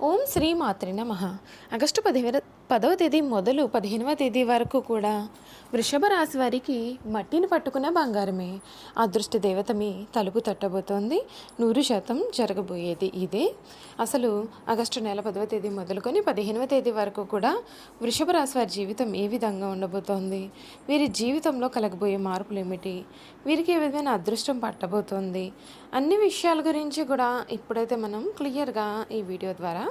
ఓం శ్రీ మాత్రి నమ. ఆగస్టు పదిహేను పదవ తేదీ మొదలు పదిహేనవ తేదీ వరకు కూడా వృషభ రాశి వారికి మట్టిని పట్టుకున్న బంగారమే. అదృష్ట దేవత మీ తలుపు తట్టబోతోంది. నూరు శాతం జరగబోయేది ఇదే. అసలు ఆగస్టు నెల పదవ తేదీ మొదలుకొని పదిహేనవ తేదీ వరకు కూడా వృషభ రాశి వారి జీవితం ఏ విధంగా ఉండబోతోంది? వీరి జీవితంలో కలగబోయే మార్పులు ఏమిటి? వీరికి ఏ విధమైన అదృష్టం పట్టబోతోంది? అన్ని విషయాల గురించి కూడా ఇప్పుడైతే మనం క్లియర్గా ఈ వీడియో ద్వారా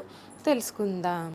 తెలుసుకుందాం.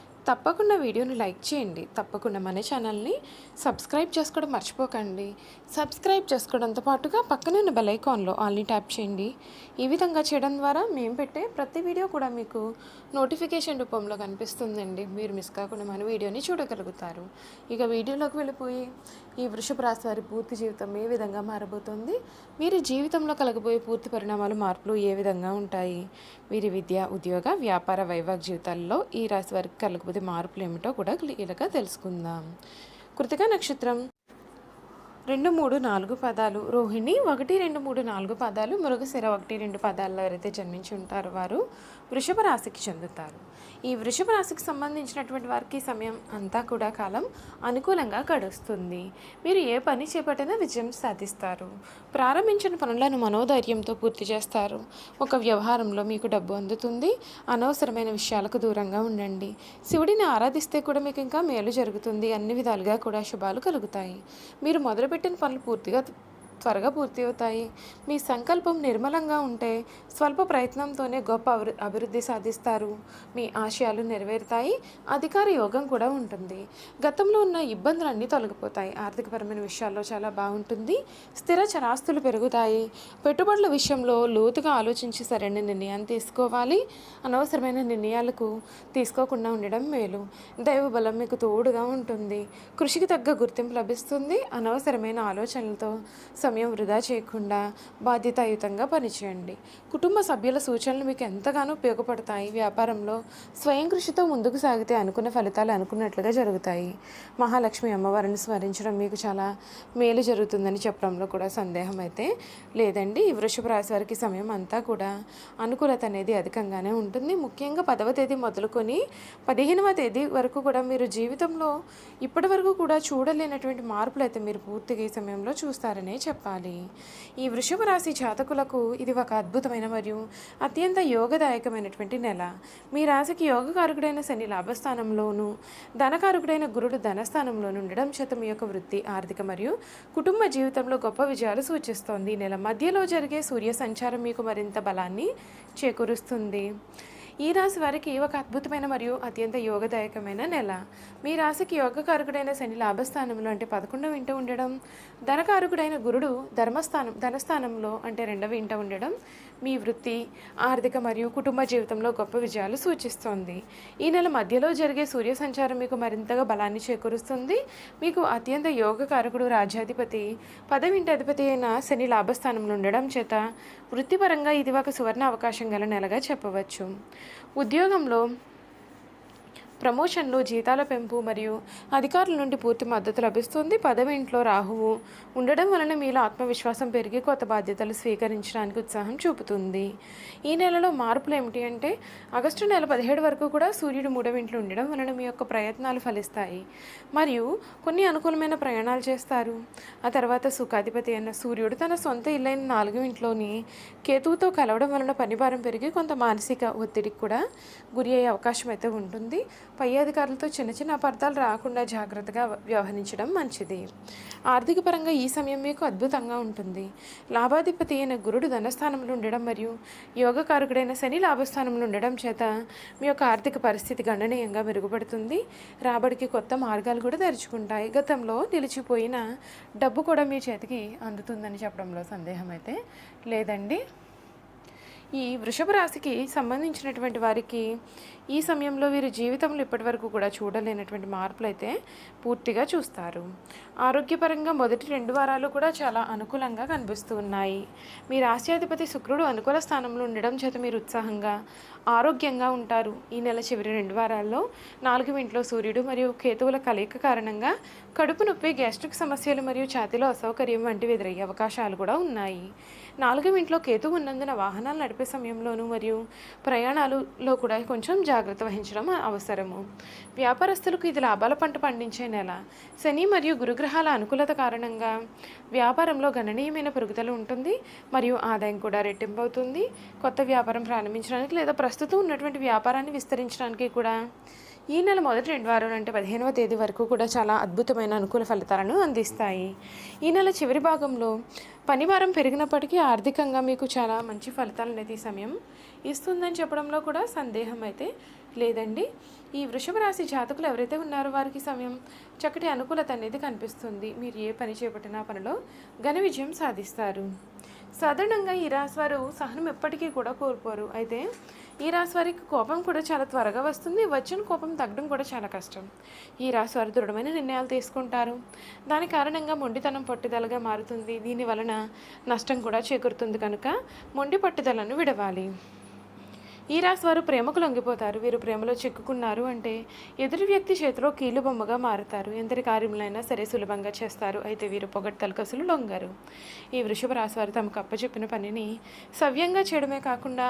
తప్పకుండా వీడియోని లైక్ చేయండి. తప్పకుండా మన ఛానల్ని సబ్స్క్రైబ్ చేసుకోవడం మర్చిపోకండి. సబ్స్క్రైబ్ చేసుకోవడంతో పాటుగా పక్కనే ఉన్న బెల్ ఐకాన్లో ఆల్ని ట్యాప్ చేయండి. ఈ విధంగా చేయడం ద్వారా మేము పెట్టే ప్రతి వీడియో కూడా మీకు నోటిఫికేషన్ రూపంలో కనిపిస్తుందండి. మీరు మిస్ కాకుండా మన వీడియోని చూడగలుగుతారు. ఇక వీడియోలోకి వెళ్ళిపోయి ఈ వృషభ రాశి వారి పూర్తి జీవితం ఏ విధంగా మారబోతుంది? వీరి జీవితంలో కలగబోయే పూర్తి పరిణామాలు మార్పులు ఏ విధంగా ఉంటాయి? వీరి విద్య ఉద్యోగ వ్యాపార వైవాహిక జీవితాల్లో ఈ రాశి వారికి కలగబోయే మార్పులు ఏమిటో కూడా క్లియర్గా తెలుసుకుందాం. కృతిక నక్షత్రం. రెండు మూడు నాలుగు పదాలు. రోహిణి ఒకటి రెండు మూడు నాలుగు పదాలు. మృగశిర ఒకటి రెండు పదాల్లో ఎవరైతే జన్మించి ఉంటారో వారు వృషభ రాశికి చెందుతారు. ఈ వృషభ రాశికి సంబంధించినటువంటి వారికి సమయం అంతా కూడా కాలం అనుకూలంగా గడుస్తుంది. మీరు ఏ పని చేపట్టినా విజయం సాధిస్తారు. ప్రారంభించిన పనులను మనోధైర్యంతో పూర్తి చేస్తారు. ఒక వ్యవహారంలో మీకు డబ్బు అందుతుంది. అనవసరమైన విషయాలకు దూరంగా ఉండండి. శివుడిని ఆరాధిస్తే కూడా మీకు ఇంకా మేలు జరుగుతుంది. అన్ని విధాలుగా కూడా శుభాలు కలుగుతాయి. మీరు మొదలుపెట్టి మొదలుపెట్టిన పనులు పూర్తిగా త్వరగా పూర్తి అవుతాయి మీ సంకల్పం నిర్మలంగా ఉంటే స్వల్ప ప్రయత్నంతోనే గొప్ప అభివృద్ధి సాధిస్తారు. మీ ఆశయాలు నెరవేరుతాయి. అధికార యోగం కూడా ఉంటుంది. గతంలో ఉన్న ఇబ్బందులన్నీ తొలగిపోతాయి. ఆర్థికపరమైన విషయాల్లో చాలా బాగుంటుంది. స్థిర చరాస్తులు పెరుగుతాయి. పెట్టుబడుల విషయంలో లోతుగా ఆలోచించి సరైన నిర్ణయాన్ని తీసుకోవాలి. అనవసరమైన నిర్ణయాలకు తీసుకోకుండా ఉండడం మేలు. దైవ బలం మీకు తోడుగా ఉంటుంది. కృషికి తగ్గ గుర్తింపు లభిస్తుంది. అనవసరమైన ఆలోచనలతో సమయం వృధా చేయకుండా బాధ్యతాయుతంగా పనిచేయండి. కుటుంబ సభ్యుల సూచనలు మీకు ఎంతగానో ఉపయోగపడతాయి. వ్యాపారంలో స్వయం కృషితో ముందుకు సాగితే అనుకున్న ఫలితాలు అనుకున్నట్లుగా జరుగుతాయి. మహాలక్ష్మి అమ్మవారిని స్మరించడం మీకు చాలా మేలు జరుగుతుందని చెప్పడంలో కూడా సందేహం అయితే లేదండి. ఈ వృషభ రాశి వారికి సమయం అంతా కూడా అనుకూలత అనేది అధికంగానే ఉంటుంది. ముఖ్యంగా పదవ తేదీ మొదలుకొని పదిహేనవ తేదీ వరకు కూడా మీరు జీవితంలో ఇప్పటి వరకు కూడా చూడలేనటువంటి మార్పులు అయితే మీరు పూర్తిగా ఈ సమయంలో చూస్తారనే చెప్పాలి. ఈ వృషభ రాశి జాతకులకు ఇది ఒక అద్భుతమైన మరియు అత్యంత యోగదాయకమైనటువంటి నెల. మీ రాశికి యోగకారకుడైన శని లాభస్థానంలోను ధనకారకుడైన గురుడు ధనస్థానంలోను ఉండడం చేత మీ యొక్క వృత్తి ఆర్థిక మరియు కుటుంబ జీవితంలో గొప్ప విజయాలు సూచిస్తోంది. ఈ నెల మధ్యలో జరిగే సూర్య సంచారం మీకు మరింత బలాన్ని చేకూరుస్తుంది. ఈ రాశి వారికి ఒక అద్భుతమైన మరియు అత్యంత యోగదాయకమైన నెల. మీ రాశికి యోగకారకుడైన శని లాభస్థానంలో అంటే పదకొండవ ఇంట ఉండడం ధనకారకుడైన గురుడు ధర్మస్థానం ధనస్థానంలో అంటే రెండవ ఇంట ఉండడం మీ వృత్తి ఆర్థిక మరియు కుటుంబ జీవితంలో గొప్ప విజయాలు సూచిస్తోంది. ఈ నెల మధ్యలో జరిగే సూర్య సంచారం మీకు మరింతగా బలాన్ని చేకూరుస్తుంది. మీకు అత్యంత యోగకారకుడు రాజ్యాధిపతి పదవింటి అధిపతి అయిన శని లాభస్థానంలో ఉండడం చేత వృత్తిపరంగా ఇది ఒక సువర్ణ అవకాశం గల నెలగా చెప్పవచ్చు. ఉద్యోగంలో ప్రమోషన్లు జీతాల పెంపు మరియు అధికారుల నుండి పూర్తి మద్దతు లభిస్తుంది. పదవి ఇంట్లో రాహువు ఉండడం వలన మీలో ఆత్మవిశ్వాసం పెరిగి కొత్త బాధ్యతలు స్వీకరించడానికి ఉత్సాహం చూపుతుంది. ఈ నెలలో మార్పులు ఏమిటి అంటే ఆగస్టు నెల పదిహేడు వరకు కూడా సూర్యుడు మూడవ ఇంట్లో ఉండడం వలన మీ యొక్క ప్రయత్నాలు ఫలిస్తాయి. మరియు కొన్ని అనుకూలమైన ప్రయాణాలు చేస్తారు. ఆ తర్వాత సుఖాధిపతి అయిన సూర్యుడు తన సొంత ఇల్లైన నాలుగు ఇంట్లోని కేతువుతో కలవడం వలన పనిభారం పెరిగి కొంత మానసిక ఒత్తిడికి కూడా గురి అయ్యే అవకాశం అయితే ఉంటుంది. పై అధికారులతో చిన్న చిన్న అపార్థాలు రాకుండా జాగ్రత్తగా వ్యవహరించడం మంచిది. ఆర్థిక పరంగా ఈ సమయం మీకు అద్భుతంగా ఉంటుంది. లాభాధిపతి అయిన గురుడు ధనస్థానంలో ఉండడం మరియు యోగకారకుడైన శని లాభస్థానంలో ఉండడం చేత మీ యొక్క ఆర్థిక పరిస్థితి గణనీయంగా మెరుగుపడుతుంది. రాబడికి కొత్త మార్గాలు కూడా తెరుచుకుంటాయి. గతంలో నిలిచిపోయిన డబ్బు కూడా మీ చేతికి అందుతుందని చెప్పడంలో సందేహం అయితే లేదండి. ఈ వృషభ రాశికి సంబంధించినటువంటి వారికి ఈ సమయంలో వీరి జీవితంలో ఇప్పటివరకు కూడా చూడలేనటువంటి మార్పులు అయితే పూర్తిగా చూస్తారు. ఆరోగ్యపరంగా మొదటి రెండు వారాలు కూడా చాలా అనుకూలంగా కనిపిస్తూ ఉన్నాయి. మీ రాశ్యాధిపతి శుక్రుడు అనుకూల స్థానంలో ఉండడం చేత మీరు ఉత్సాహంగా ఆరోగ్యంగా ఉంటారు. ఈ నెల చివరి రెండు వారాల్లో నాలుగు ఇంట్లో సూర్యుడు మరియు కేతువుల కలయిక కారణంగా కడుపు నొప్పి గ్యాస్ట్రిక్ సమస్యలు మరియు ఛాతీలో అసౌకర్యం వంటివి ఎదురయ్యే అవకాశాలు కూడా ఉన్నాయి. నాలుగు ఇంట్లో కేతు ఉన్నందున వాహనాలు నడిపే సమయంలోనూ మరియు ప్రయాణాలలో కూడా కొంచెం జాగ్రత్త వహించడం అవసరము. వ్యాపారస్తులకు ఇది లాభాల పంట పండించే నెల. శని మరియు గురుగ్రహాల అనుకూలత కారణంగా వ్యాపారంలో గణనీయమైన పెరుగుదల ఉంటుంది మరియు ఆదాయం కూడా రెట్టింపు అవుతుంది కొత్త వ్యాపారం ప్రారంభించడానికి లేదా ప్రస్తుతం ఉన్నటువంటి వ్యాపారాన్ని విస్తరించడానికి కూడా ఈ నెల మొదటి రెండు వారాలు అంటే పదిహేనవ తేదీ వరకు కూడా చాలా అద్భుతమైన అనుకూల ఫలితాలను అందిస్తాయి. ఈ నెల చివరి భాగంలో పనివారం పెరిగినప్పటికీ ఆర్థికంగా మీకు చాలా మంచి ఫలితాలు అనేది ఈ సమయం ఇస్తుందని చెప్పడంలో కూడా సందేహం అయితే లేదండి. ఈ వృషభ రాశి జాతకులు ఎవరైతే ఉన్నారో వారికి సమయం చక్కటి అనుకూలత అనేది కనిపిస్తుంది. మీరు ఏ పని చేపట్టినా పనిలో ఘన విజయం సాధిస్తారు. సాధారణంగా ఈ రాశి వారు సహనం ఎప్పటికీ కూడా కోల్పోరు. అయితే ఈ రాశి వారికి కోపం కూడా చాలా త్వరగా వస్తుంది. వచ్చిన కోపం తగ్గడం కూడా చాలా కష్టం. ఈ రాశి వారు దృఢమైన నిర్ణయాలు తీసుకుంటారు. దాని కారణంగా మొండితనం పట్టుదలగా మారుతుంది. దీని వలన నష్టం కూడా చేకూరుతుంది కనుక మొండి పట్టుదలను విడవాలి. ఈ రాశి వారు ప్రేమకు లొంగిపోతారు. వీరు ప్రేమలో చిక్కుకున్నారు అంటే ఎదురు వ్యక్తి చేతిలో కీలు బొమ్మగా మారుతారు. ఎంతటి కార్యములైనా సరే సులభంగా చేస్తారు. అయితే వీరు పొగడ్తలు కసులు లొంగరు. ఈ వృషభ రాశి వారు తమకు అప్పచెప్పిన పనిని సవ్యంగా చేయడమే కాకుండా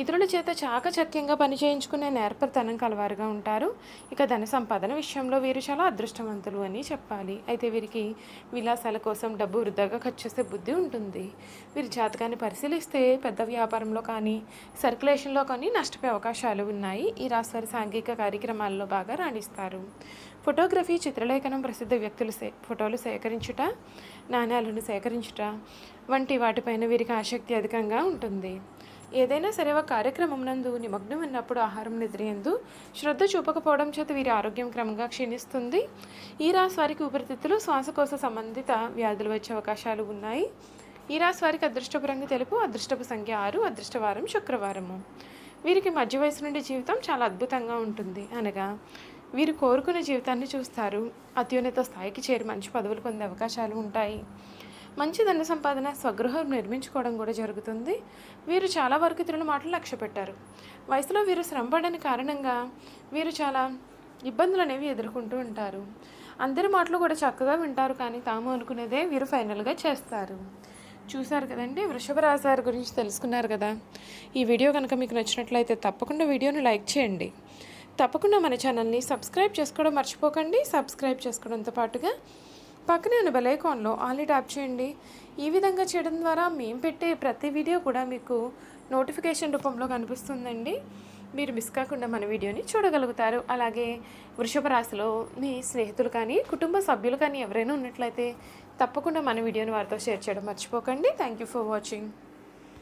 ఇతరుల చేత చాకచక్యంగా పని చేయించుకునే నేర్పరితనం కలవారుగా ఉంటారు. ఇక ధన సంపాదన విషయంలో వీరు చాలా అదృష్టవంతులు అని చెప్పాలి. అయితే వీరికి విలాసాల కోసం డబ్బు వృధాగా ఖర్చు చేసే బుద్ధి ఉంటుంది. వీరి జాతకాన్ని పరిశీలిస్తే పెద్ద వ్యాపారంలో కానీ సర్క్యులేషన్లో కానీ నష్టపోయే అవకాశాలు ఉన్నాయి. ఈ రాశివారి సాంఘిక కార్యక్రమాల్లో బాగా రాణిస్తారు. ఫోటోగ్రఫీ చిత్రలేఖనం ప్రసిద్ధ వ్యక్తులు సే ఫోటోలు సేకరించుట నాణ్యాలను సేకరించుట వంటి వాటిపైన వీరికి ఆసక్తి అధికంగా ఉంటుంది. ఏదైనా సరే ఒక కార్యక్రమం నందు నిమగ్నం ఉన్నప్పుడు ఆహారం నిద్రయందు శ్రద్ధ చూపకపోవడం చేత వీరి ఆరోగ్యం క్రమంగా క్షీణిస్తుంది. ఈ రాశి వారికి ఊపిరితిత్తులు శ్వాసకోశ సంబంధిత వ్యాధులు వచ్చే అవకాశాలు ఉన్నాయి. ఈ రాశి వారికి అదృష్టపు రంగు తెలుపు అదృష్టపు సంఖ్య ఆరు అదృష్టవారం శుక్రవారము. వీరికి మధ్య వయసు నుండి జీవితం చాలా అద్భుతంగా ఉంటుంది. అనగా వీరు కోరుకునే జీవితాన్ని చూస్తారు. అత్యున్నత స్థాయికి చేరి మంచి పదవులు పొందే అవకాశాలు ఉంటాయి. మంచి ధన సంపాదన స్వగృహం నిర్మించుకోవడం కూడా జరుగుతుంది. వీరు చాలా వరకు ఇతరుల మాటలు లక్ష్య పెట్టారు. వయసులో వీరు శ్రమపడని కారణంగా వీరు చాలా ఇబ్బందులు అనేవి ఎదుర్కొంటూ ఉంటారు. అందరి మాటలు కూడా చక్కగా వింటారు కానీ తాము అనుకునేదే వీరు ఫైనల్గా చేస్తారు. చూశారు కదండి? వృషభ రాశి వారి గురించి తెలుసుకున్నారు కదా? ఈ వీడియో కనుక మీకు నచ్చినట్లయితే తప్పకుండా వీడియోని లైక్ చేయండి. తప్పకుండా మన ఛానల్ని సబ్స్క్రైబ్ చేసుకోవడం మర్చిపోకండి. సబ్స్క్రైబ్ చేసుకోవడంతో పాటుగా పక్కనే ఉన్న బెలైకాన్లో ఆల్ని ట్యాప్ చేయండి. ఈ విధంగా చేయడం ద్వారా మేము పెట్టే ప్రతి వీడియో కూడా మీకు నోటిఫికేషన్ రూపంలో కనిపిస్తుందండి. మీరు మిస్ కాకుండా మన వీడియోని చూడగలుగుతారు. అలాగే వృషభ రాశిలో మీ స్నేహితులు కానీ కుటుంబ సభ్యులు కానీ ఎవరైనా ఉన్నట్లయితే తప్పకుండా మన వీడియోని వారితో షేర్ చేయడం మర్చిపోకండి. Thank you for watching